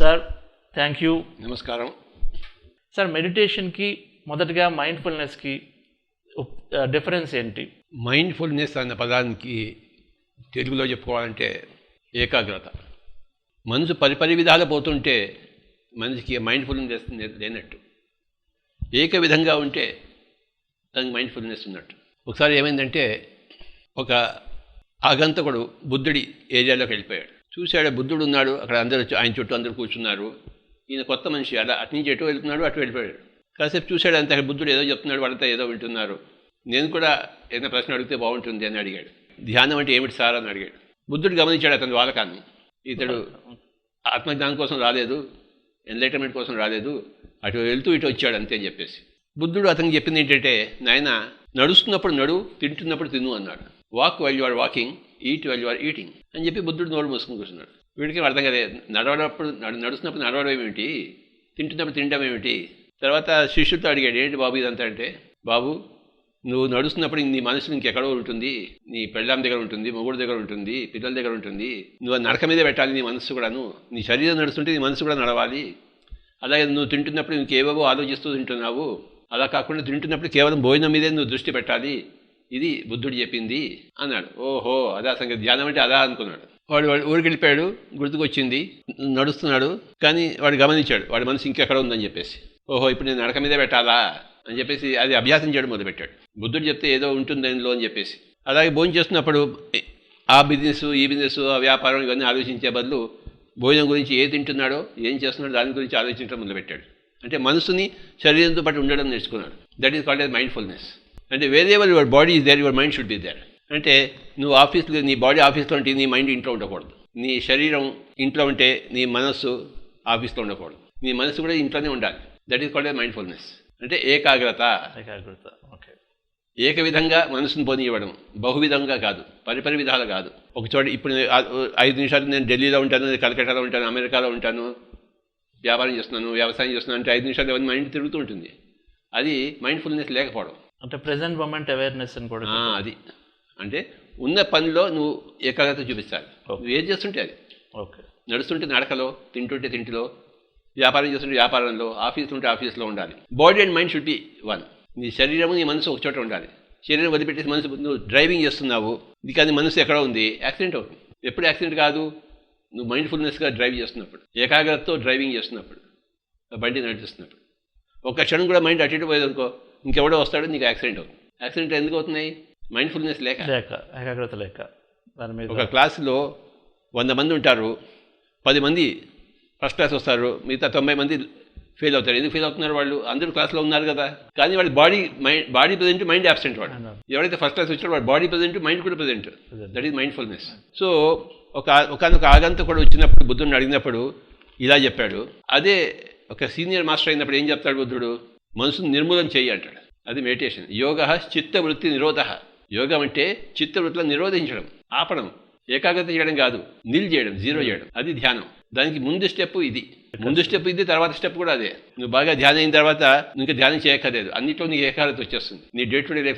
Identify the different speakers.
Speaker 1: Sir thank you
Speaker 2: నమస్కారం.
Speaker 1: Sir మెడిటేషన్కి మొదటగా మైండ్ఫుల్నెస్కి డిఫరెన్స్ ఏంటి?
Speaker 2: మైండ్ఫుల్నెస్ అన్న పదానికి తెలుగులో చెప్పుకోవాలంటే ఏకాగ్రత. మనసు పరిపరి విధాలు పోతుంటే మనిషికి మైండ్ఫుల్నెస్ లేనట్టు. ఏక విధంగా ఉంటే దానికి మైండ్ఫుల్నెస్ ఉన్నట్టు. ఒకసారి ఏమైందంటే ఒక ఆగంతకుడు బుద్ధుడి ఏరియాలోకి వెళ్ళిపోయాడు. చూశాడు బుద్ధుడు ఉన్నాడు. అక్కడ అందరూ ఆయన చుట్టూ అందరూ కూర్చున్నారు. ఈయన కొత్త మనిషి అలా అటు నుంచి ఎటు వెళ్తున్నాడు అటు వెళ్ళిపోయాడు. కాసేపు చూశాడు అంత అక్కడ బుద్ధుడు ఏదో చెప్తున్నాడు వాళ్ళంతా ఏదో వింటున్నారు. నేను కూడా ఏదైనా ప్రశ్న అడిగితే బాగుంటుంది అని అడిగాడు. ధ్యానం అంటే ఏమిటి సార్ అని అడిగాడు. బుద్ధుడు గమనించాడు అతని వాలకాన్ని. ఇతడు ఆత్మజ్ఞానం కోసం రాలేదు ఎన్లైటన్మెంట్ కోసం రాలేదు అటు వెళ్తూ ఇటు వచ్చాడు అంతే అని చెప్పేసి. బుద్ధుడు అతనికి చెప్పింది ఏంటంటే నాయన నడుస్తున్నప్పుడు నడు తింటున్నప్పుడు తిను అన్నాడు. Walk while you are walking eat while you are eating అని చెప్పి బుద్ధుడు నోరు మూసుకుని కూర్చున్నాడు. వీడికి అర్థం కదే నడవడప్పుడు నడుస్తున్నప్పుడు నడవడం ఏమిటి? తింటున్నప్పుడు తినడం ఏమిటి? తర్వాత శిష్యుడితో అడిగాడు ఏంటి బాబు ఇదంతా? అంటే బాబు నువ్వు నడుస్తున్నప్పుడు నీ మనసు ఇంకెక్కడో ఉంటుంది నీ పెళ్ళాం దగ్గర ఉంటుంది మొగుడు దగ్గర ఉంటుంది పిల్లల దగ్గర ఉంటుంది. నువ్వు నడక మీదే పెట్టాలి నీ మనసు కూడాను. నీ శరీరం నడుస్తుంటే నీ మనసు కూడా నడవాలి. అలాగే నువ్వు తింటున్నప్పుడు ఇంకేవేవో ఆలోచిస్తూ తింటున్నావు. అలా కాకుండా తింటున్నప్పుడు కేవలం భోజనం మీదే నువ్వు దృష్టి పెట్టాలి. ఇది బుద్ధుడు చెప్పింది అన్నాడు. ఓహో అదా సంగతి. ధ్యానం అంటే అదా అనుకున్నాడు. వాడు వాడు ఊరికి వెళ్ళిపోయాడు గుర్తుకొచ్చింది నడుస్తున్నాడు కానీ వాడు గమనించాడు. వాడి మనసు ఇంకెక్కడ ఉందని చెప్పేసి. ఓహో ఇప్పుడు నేను నడక మీదే పెట్టాలా అని చెప్పేసి అది అభ్యాసం చేయడం మొదలుపెట్టాడు. బుద్ధుడు చెప్తే ఏదో ఉంటుంది దానిలో అని చెప్పేసి. అలాగే భోజనం చేస్తున్నప్పుడు ఆ బిజినెస్ ఈ బిజినెస్ ఆ వ్యాపారం ఇవన్నీ ఆలోచించే బదులు భోజనం గురించి ఏ తింటున్నాడో ఏం చేస్తున్నాడో దాని గురించి ఆలోచించడం మొదలుపెట్టాడు. అంటే మనసుని శరీరంతో పాటు ఉండడం నేర్చుకున్నాడు. That is called as mindfulness అంటే wherever your body is there your mind should be there అంటే నువ్వు ఆఫీస్లో నీ బాడీ ఆఫీస్లో ఉంటే నీ మైండ్ ఇంట్లో ఉండకూడదు. నీ శరీరం ఇంట్లో ఉంటే నీ మనస్సు ఆఫీస్లో ఉండకూడదు. నీ మనసు కూడా ఇంట్లోనే ఉండాలి. దట్ ఈస్ కాల్డ్ మైండ్ఫుల్నెస్ అంటే ఏకాగ్రత.
Speaker 1: ఏకాగ్రత. ఓకే.
Speaker 2: ఏక విధంగా మనసును పోనీయవడం బహువిధంగా కాదు పరిపరి విధాలు కాదు. ఒక చోట ఇప్పుడు ఐదు నిమిషాలు నేను ఢిల్లీలో ఉంటాను నేను కలకట్టాలో ఉంటాను అమెరికాలో ఉంటాను వ్యాపారం చేస్తున్నాను వ్యవసాయం చేస్తున్నాను అంటే ఐదు నిమిషాలు మైండ్ తిరుగుతూ ఉంటుంది. అది మైండ్ఫుల్నెస్ లేకపోవడం.
Speaker 1: అంటే ప్రెసెంట్ మూమెంట్ అవేర్నెస్ అని కూడా
Speaker 2: అది. అంటే ఉన్న పనిలో నువ్వు ఏకాగ్రత చూపించాలి నువ్వు ఏం చేస్తుంటే అది?
Speaker 1: ఓకే.
Speaker 2: నడుస్తుంటే నడకలో తింటుంటే తింటిలో వ్యాపారం చేస్తుంటే వ్యాపారంలో ఆఫీస్ ఉంటే ఆఫీస్లో ఉండాలి. Body and mind should be one నీ శరీరము నీ మనసు ఒక చోట ఉండాలి. శరీరం వదిలిపెట్టేసి మనసు నువ్వు డ్రైవింగ్ చేస్తున్నావు. ఇది కానీ మనసు ఎక్కడ ఉంది? యాక్సిడెంట్ అవుతుంది. ఎప్పుడు యాక్సిడెంట్ కాదు? నువ్వు మైండ్ఫుల్నెస్గా డ్రైవ్ చేస్తున్నప్పుడు ఏకాగ్రతతో డ్రైవింగ్ చేస్తున్నప్పుడు బండి నడిపిస్తున్నప్పుడు. ఒక క్షణం కూడా మైండ్ అటు ఇటు పోయేదనుకో ఇంకెవడో వస్తాడో నీకు యాక్సిడెంట్ అవుతుంది. యాక్సిడెంట్ ఎందుకు అవుతున్నాయి? మైండ్ఫుల్నెస్ లేక.
Speaker 1: లేక ఏకాగ్రత లేక. దాని మీద
Speaker 2: ఒక క్లాసులో వంద మంది ఉంటారు పది మంది ఫస్ట్ క్లాస్ వస్తారు మిగతా తొంభై మంది ఫెయిల్ అవుతారు. ఎందుకు ఫెయిల్ అవుతున్నారు వాళ్ళు? అందరూ క్లాస్లో ఉన్నారు కదా. కానీ వాళ్ళ body mind body present mind absent వాడు. ఎవరైతే ఫస్ట్ క్లాస్ వచ్చారో వాడు బాడీ ప్రజెంట్ మైండ్ కూడా present. That is mindfulness. So ఒక ఒకనొక ఆగంత కూడా వచ్చినప్పుడు బుద్ధుడిని అడిగినప్పుడు ఇలా చెప్పాడు. అదే ఒక సీనియర్ మాస్టర్ అయినప్పుడు ఏం చెప్తాడు బుద్ధుడు? మనసును నిర్మూలన చేయి అంటాడు. అది మెడిటేషన్ యోగ చిత్తవృత్తి నిరోధ. యోగం అంటే చిత్తవృత్తులను నిరోధించడం ఆపడం ఏకాగ్రత చేయడం కాదు నిల్ చేయడం జీరో చేయడం. అది ధ్యానం. దానికి ముందు స్టెప్ ఇది. ముందు స్టెప్ ఇది తర్వాత స్టెప్ కూడా అదే. నువ్వు బాగా ధ్యానం అయిన తర్వాత నువ్వు ఇంకా ధ్యానం చేయక్కర్లేదు. అన్నిట్లో నీకు ఏకాగ్రత వచ్చేస్తుంది. నీ డే టు డే లైఫ్